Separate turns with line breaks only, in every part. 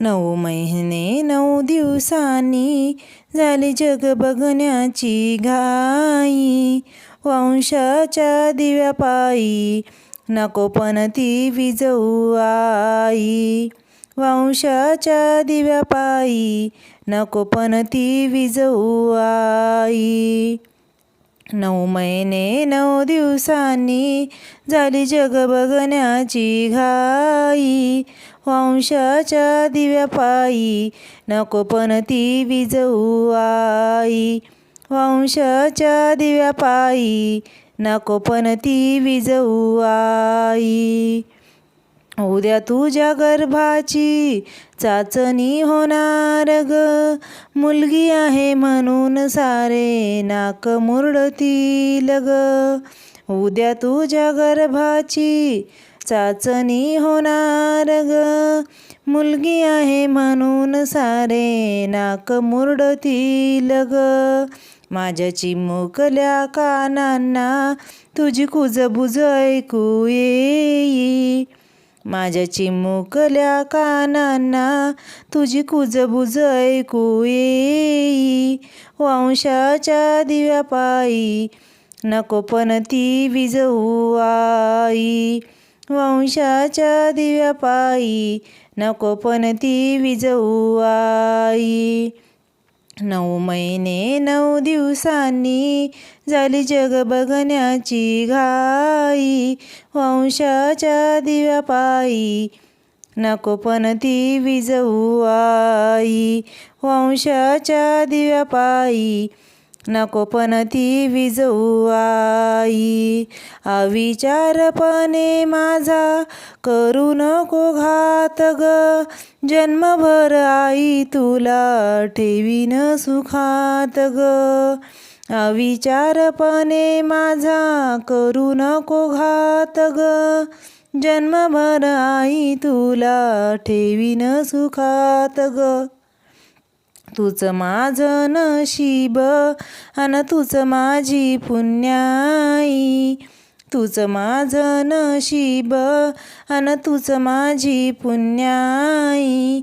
नऊ महिने नऊ दिवसांनी झाली जग बघण्याची घाई. वंशाच्या दिव्यापायी नको पण ती विजऊ आई. वंशाच्या दिव्यापायी नको पण ती विजऊ आई. नऊ महिने नऊ दिवसांनी झाली जग बघण्याची घाई. वंशाच्या दिव्यापायी नको पण ती विजऊ आई. वंशाच्या दिव्यापायी नको पण ती विजऊ आई. उद्या तुझ्या गर्भाची चाचणी होणार ग. मुलगी आहे म्हणून सारे नाक मुरडतील ग. उद्या तुझ्या गर्भाची चाचणी होणार ग. मुलगी आहे म्हणून सारे नाक मुरडतील ग. माझ्या चिमुकल्या कानांना तुझी कुजबुज ऐकू येई. माझ्या चिमुकल्या कानांना तुझी कुजबुज ऐकू येई. वंशाच्या दिव्यापायी नको पण ती विजवू आई. वंशाच्या दिव्यापायी नको पण ती विजवू आई. नऊ महिने नऊ दिवसांनी झाली जग बघण्याची घाई. वंशाच्या दिव्यापायी नको पण ती विजऊ आई. वंशाच्या दिव्यापायी नको पण ती विजऊ आई. अविचारपणे माझा करू नको घात ग. जन्मभर आई तुला ठेवीन सुखात ग. अविचारपणे माझा करू नको घात ग. जन्मभर आई तुला ठेवीन सुखात ग. तुझं माझं नशीब अन तुझं माझी पुण्याई. तुझं माझं नशीब अन तुझं माझी पुण्याई.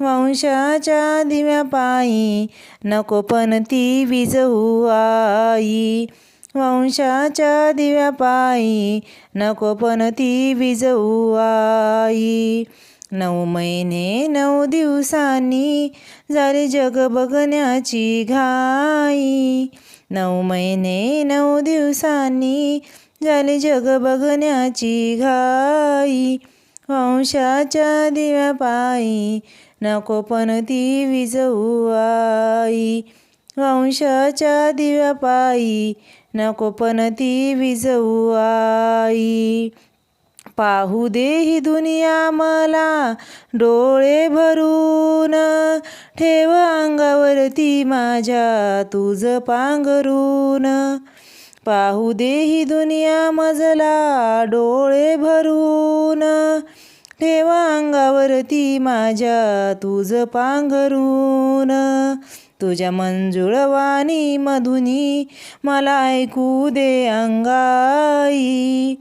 वंशाच्या दिव्यापायी नको पण ती विजवू आई. वंशाच्या दिव्यापायी नको पण ती विजवू आई. नऊ महिने नऊ दिवसांनी झाली जग बघण्याची घाई. नऊ महिने नऊ दिवसांनी झाली जग बघण्याची घाई. वंशाच्या दिव्यापायी नको पण ती विजवू आई. वंशाच्या दिव्यापायी नको पण ती विजवू आई. पाहू दे ही दुनिया मला. डोळे भरून ठेव अंगावरती माझ्या तुझं पांघरून. पाहू दे ही दुनिया मजला. डोळे भरून ठेव अंगावरती माझ्या तुझं पांघरून. तुझ्या मंजुळवाणी मधुनी मला ऐकू दे अंगाई.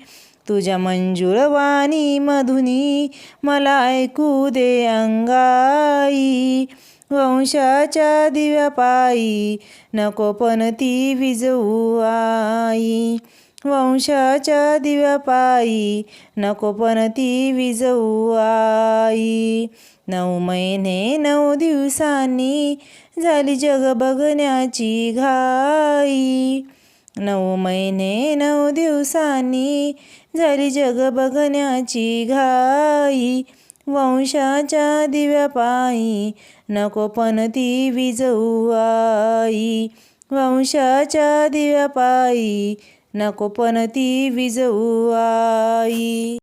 तुझ्या मंजुळवाणी मधुनी मला ऐकू दे अंगाई. वंशाच्या दिव्यापायी नको पण ती विजवू आई. वंशाच्या दिव्यापायी नको पण ती विजवू आई. नऊ महिने नऊ दिवसांनी झाली जग बघण्याची घाई. नऊ महिने नऊ दिवसांनी झाली जग बघण्याची घाई. वंशाच्या दिव्यापायी नको पण ती विजवू आई. वंशाच्या दिव्यापायी नको पण ती विजवू आई.